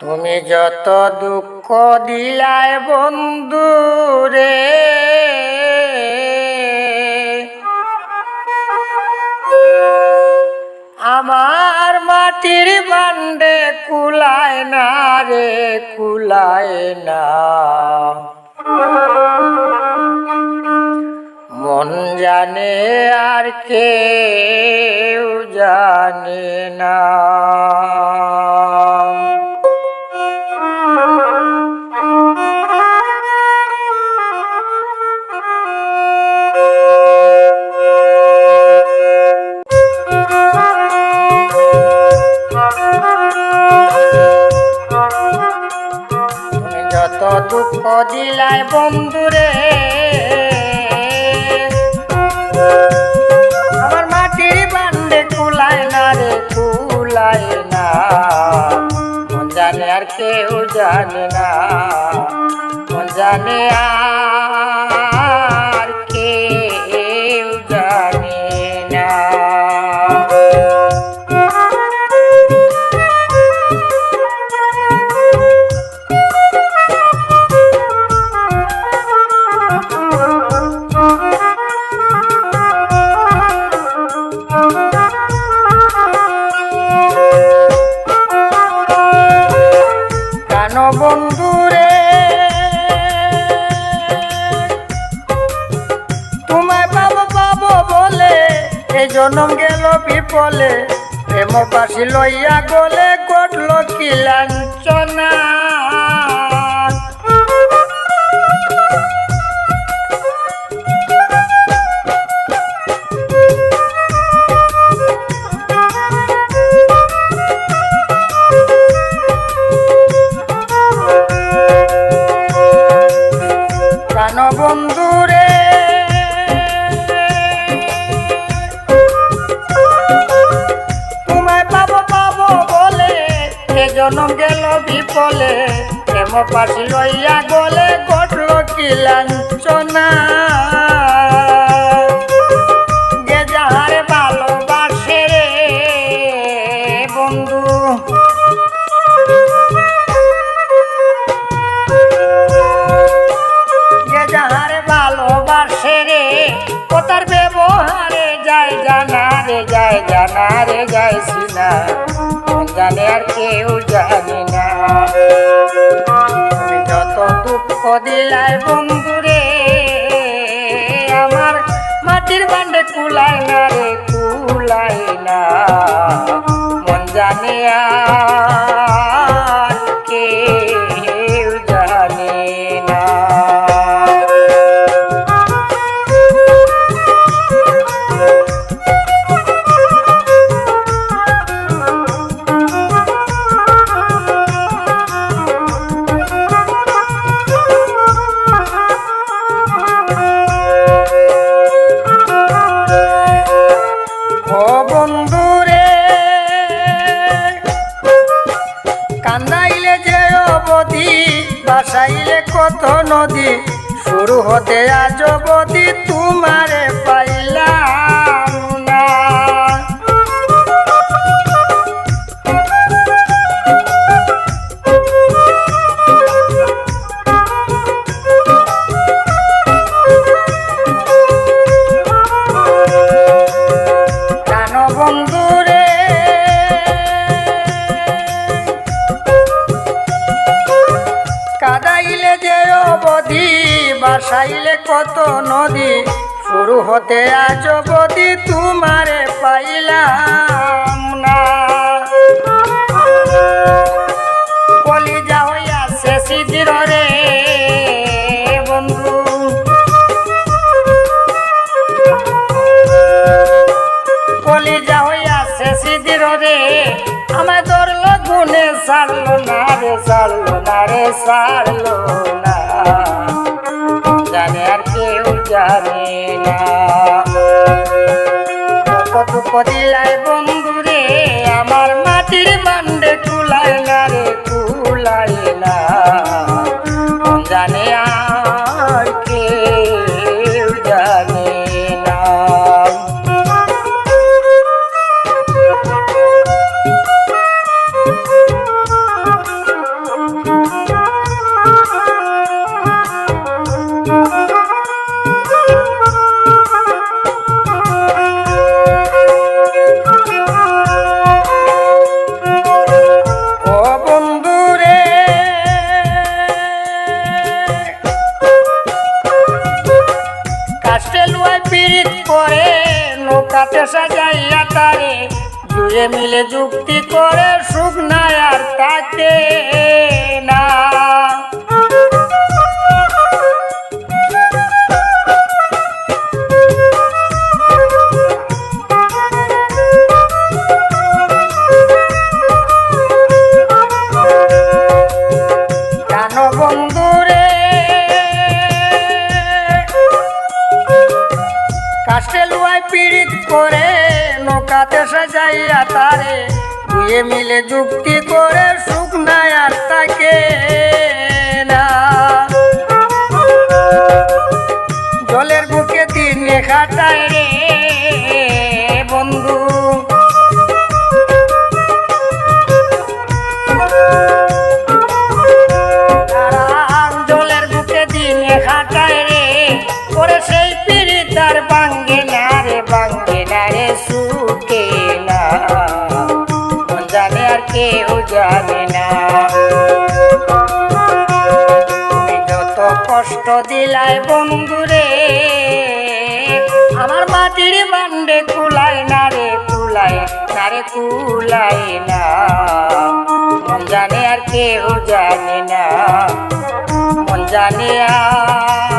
তুমি যত দুঃখ দিলায় বন্ধু রে। আমার মাটির বান্ডে কুলায় না রে, কুলায় না। মন জানে আর কেউ জানে না। দুঃখ দিলাই বন্ধুরে। আমার মাটির বান্ডে কুলায় না রে, কুলায় না। জানে আর কেউ জানে না। জানে আর বন্ধুরে। তোমায় পাবো পাবো বলে এই জনম গেল বিপলে। প্রেম পাশি লইয়া গলে গড়ল কি লাঞ্চনা বিপলে প্রেম পাশি লইয়া গলে গটল কি যে যাহার ভালোবাসে রে বন্ধু। যে যাহার ভালোবাসে রে, ও তার যায় জানা রে, যায় জানা রে, যায় সিনা। জানে আর কেউ জানে না। যত দুঃখ দিলাই বন্ধুরে, আমার মাটির বান্ডে কুলায় না রে, কুলাই না। মন জানে আর কান্দাইলে যে অবধি বাসাইলে কত নদী। শুরু হতে আজ অবধি তোমারে পাইলাম। হতে আজ অবধি তোমারে পাইলাম না। কলিজা হইয়াছে সিদ্ধির রে বন্ধু। কলিজা হইয়াছে সিদ্ধির রে আমায় ধরল গুনে সারলো না রে, সারলো না রে, সারলো না। জানে আর কেউ জানে না। পাটে সাজাইয়া তারে দুয়ে মিলে যুক্তি করে সুখ নাই আর তাকে না। কাষ্টে লুয়াই পীড়িত করে, নৌকাতে সাজাইয়া তারে। দুয়ে মিলে যুক্তি করে সুখ নাই আর তাকে না। জলের বুকে দিনে খাটায় রে। কষ্ট দিলাই বন্ধুরে। আমার মাটির বান্ডে কুলাই না রে কুলাই না রে কুলাই না। জানে আর কেউ জানে না। মন জানে আর